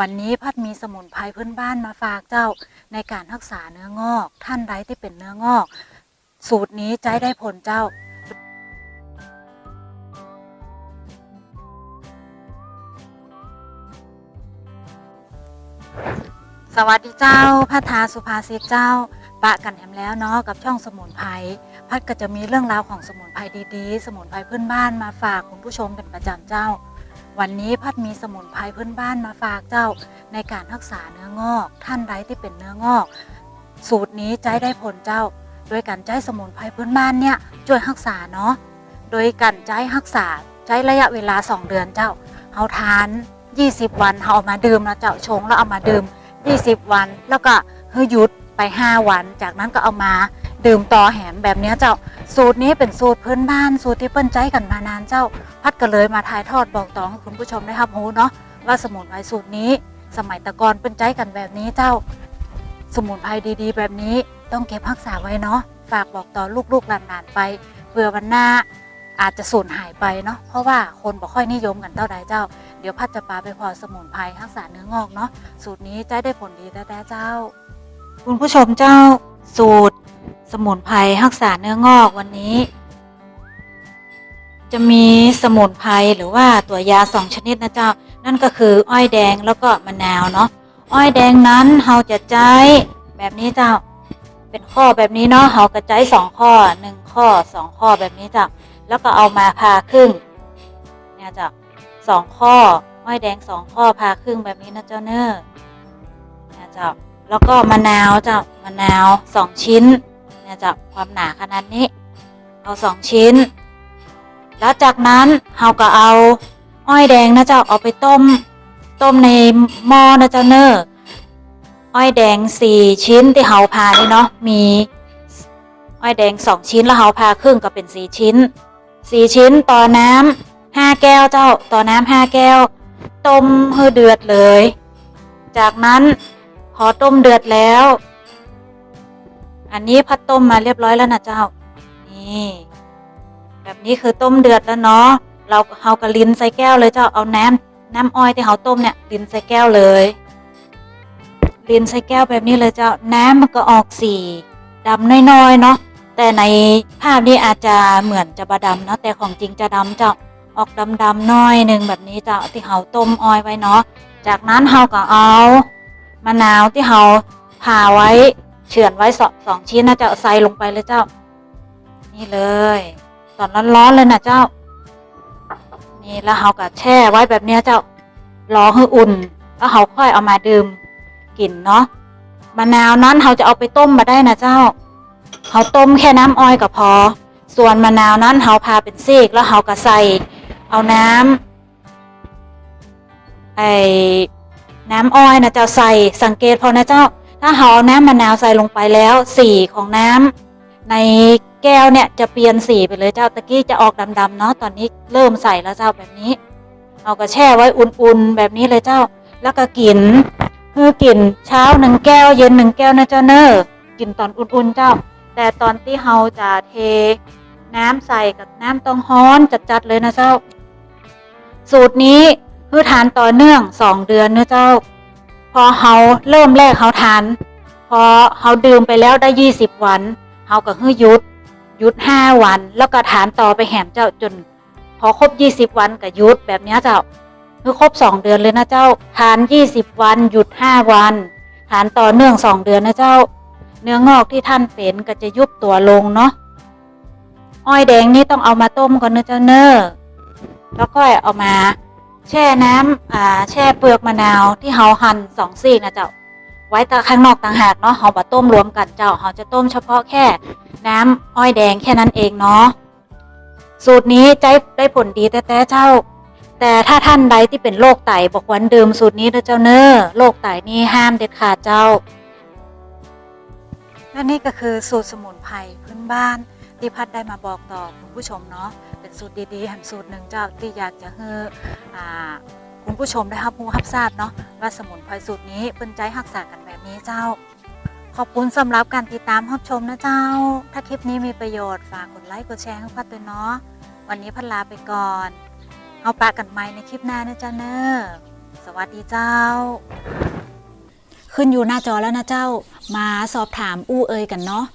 วันนี้พัดมีสมุนไพรพื้นบ้านมาฝากเจ้าในการรักษาเนื้องอก ท่านใดที่เป็นเนื้องอก สูตรนี้ใจได้ผลเจ้าสวัสดีเจ้าพัฒนาสุภาษิตเจ้า ปะกันแถมแล้วเนาะกับช่องสมุนไพรพัดก็จะมีเรื่องราวของสมุนไพรดีๆ สมุนไพรพื้นบ้านมาฝากคุณผู้ชมเป็นประจำเจ้า วันนี้พัดมีสมุนไพรพื้นบ้านมาฝากเจ้าในการรักษาเนื้องอก ท่านใดที่เป็นเนื้องอก สูตรนี้ใจได้ผลเจ้า โดยการใช้สมุนไพรพื้นบ้านเนี่ยช่วยรักษาเนาะโดยการใช้รักษาใช้ระยะเวลา 2 เดือนเจ้าเอาทาน 20 วันเอามาดื่มนะเจ้าชงแล้วเอามาดื่ม 20 วัน แล้วก็เฮ้ยหยุดไป 5 วัน จากนั้นก็เอามาดื่มต่อแหมแบบนี้เจ้า สูตรนี้เป็นสูตรพื้นบ้านสูตรที่เปิ้นใจกันมานานเจ้า พัดก็เลยมาถ่ายทอดบอกต่อให้คุณผู้ชมได้รับรู้เนาะว่าสมุนไพรสูตรนี้ สมัยตะกอนเปิ้นใจกันแบบนี้เจ้า สมุนไพรดีๆ แบบนี้ต้องเก็บรักษาไว้เนาะฝากบอกต่อลูกๆหลานๆไปเผื่อวันหน้าอาจจะสูญหายไปเนาะเพราะว่าคนบ่ค่อยนิยมกันเท่าใดเจ้า เดี๋ยวพัดจะปาไปพอสมุนไพรรักษาเนื้องอกเนาะสูตรนี้จะได้ผลดีแต่แต่เจ้า คุณผู้ชมเจ้าสูตร สมุนไพรรักษาเนื้องอกวันนี้ จะมีสมุนไพรหรือว่าตัวยาสองชนิดนะเจ้า นั่นก็คืออ้อยแดงแล้วก็มะนาวเนาะอ้อยแดงนั้นเราจะใช้แบบนี้เจ้า เป็นข้อแบบนี้เนาะเราก็ใช้สองข้อหนึ่งข้อสองข้อแบบนี้เจ้าแล้วก็เอามาพาครึ่งเนี่ยเจ้าสองข้ออ้อยแดงสองข้อพาครึ่งแบบนี้นะเจ้าเนอเนี่ยเจ้าแล้วก็มะนาวเจ้ามะนาวสองชิ้น จ้าความหนาขนาดนี้ เอาสองชิ้น แล้วจากนั้นเราก็เอาอ้อยแดงนะเจ้าเอาไปต้ม ต้มในหม้อนะเจ้าเนออ้อยแดงสี่ชิ้นที่เราพานี่เนาะมีอ้อยแดงสองชิ้นแล้วเราพาครึ่งก็เป็นสี่ชิ้นสี่ชิ้นต่อน้ำห้าแก้วเจ้าต่อน้ำห้าแก้ว ต้มให้เดือดเลย จากนั้นพอต้มเดือดแล้ว อันนี้พัดต้มมาเรียบร้อยแล้วนะเจ้า นี่ แบบนี้คือต้มเดือดแล้วเนาะ เราเฮากระลินใส่แก้วเลยเจ้า เอาน้ำน้ำอ้อยที่เฮาต้มเนี่ยลินใส่แก้วเลย ลินใส่แก้วแบบนี้เลยเจ้า น้ำมันก็ออกสีดำน้อยๆเนาะ แต่ในภาพนี้อาจจะเหมือนจะบะดำเนาะ แต่ของจริงจะดำเจ้า ออกดำๆน้อยหนึ่งแบบนี้เจ้าที่เฮาต้มอ้อยไว้เนาะ จากนั้นเฮาก็เอามะนาวที่เฮาผ่าไว้ เฉือนไว้สองสองชิ้นนะเจ้าใส่ลงไปเลยเจ้า นี่เลยตอนร้อนๆเลยนะเจ้า นี่แล้วเราก็แช่ไว้แบบเนี้ยเจ้ารอให้อุ่น แล้วเราค่อยเอามาดื่มกินเนาะมะนาวนั้นเราจะเอาไปต้มมาได้นะเจ้าเราต้มแค่น้ำอ้อยก็พอ ส่วนมะนาวนั้นเราพาเป็นซีกแล้วเราก็ใส่เอาน้ำไอ้น้ำอ้อยนะเจ้าใส่สังเกตพอนะเจ้า ถ้าเราเอาน้ำมะนาวใส่ลงไปแล้วสีของน้ำในแก้วเนี่ยจะเปลี่ยนสีไปเลยเจ้าตะกี้จะออกดำๆเนาะตอนนี้เริ่มใส่แล้วเจ้าแบบนี้ เอาก็แช่ไว้อุ่นๆแบบนี้เลยเจ้า แล้วก็กินเพื่อกินเช้าหนึ่งแก้วเย็นหนึ่งแก้วนะเจ้าเนอกินตอนอุ่นๆเจ้า แต่ตอนที่เฮาจะเทน้ำใส่กับน้ำต้องฮ้อนจัดๆเลยนะเจ้า สูตรนี้คือทานต่อเนื่องสองเดือนนะเจ้า พอเฮาเริ่มแรกเฮาทาน พอเฮาดื่มไปแล้วได้ยี่สิบวันเฮาก็ฮื้อยุดยุดห้าวัน แล้วก็ทานต่อไปแหมเจ้าจน พอครบยี่สิบวันก็ยุดแบบนี้เจ้าคือครบสองเดือนเลยนะเจ้าทานยี่สิบวันหยุดห้าวันทานต่อเนื่องสองเดือนนะเจ้า เนื้องอกที่ท่านเป็นก็จะยุบตัวลงเนาะอ้อยแดงนี่ต้องเอามาต้มก่อนนะเจ้าเนอแล้วก็เอามา แช่น้ำอ่าแช่เปลือกมะนาวที่เฮาหั่นสองซี่นะเจ้า ไว้ต่ข้างนอกต่างหากเนาะเฮาบ่ต้มรวมกันเจ้าเฮาจะต้มเฉพาะแค่น้ำอ้อยแดงแค่นั้นเองเนาะสูตรนี้ใจได้ผลดีแต่แต่เจ้า แต่ถ้าท่านใดที่เป็นโรคไตบอกวันดื่มสูตรนี้นะเจ้าเนอ้อโรคไตนี่ห้ามเด็ดขาดเจ้าและนี่ก็คือสูตรสมุนไพรพื้นบ้าน ที่พัดได้มาบอกต่อคุณผู้ชมเนาะเป็นสูตรดีๆแห่งสูตรหนึ่งเจ้าที่อยากจะให้คุณผู้ชมได้รับรู้รับทราบเนาะว่าสมุนไพรสูตรนี้เป็นใจรักษากันแบบนี้เจ้า ขอบคุณสำหรับการติดตามรับชมนะเจ้า ถ้าคลิปนี้มีประโยชน์ฝากกดไลค์กดแชร์ให้พัดด้วยเนาะวันนี้พัดลาไปก่อนเอาปากกันใหม่ในคลิปหน้านะเจ้าเนอสวัสดีเจ้า ขึ้นอยู่หน้าจอแล้วนะเจ้า มาสอบถามอู้เอยกันเนาะ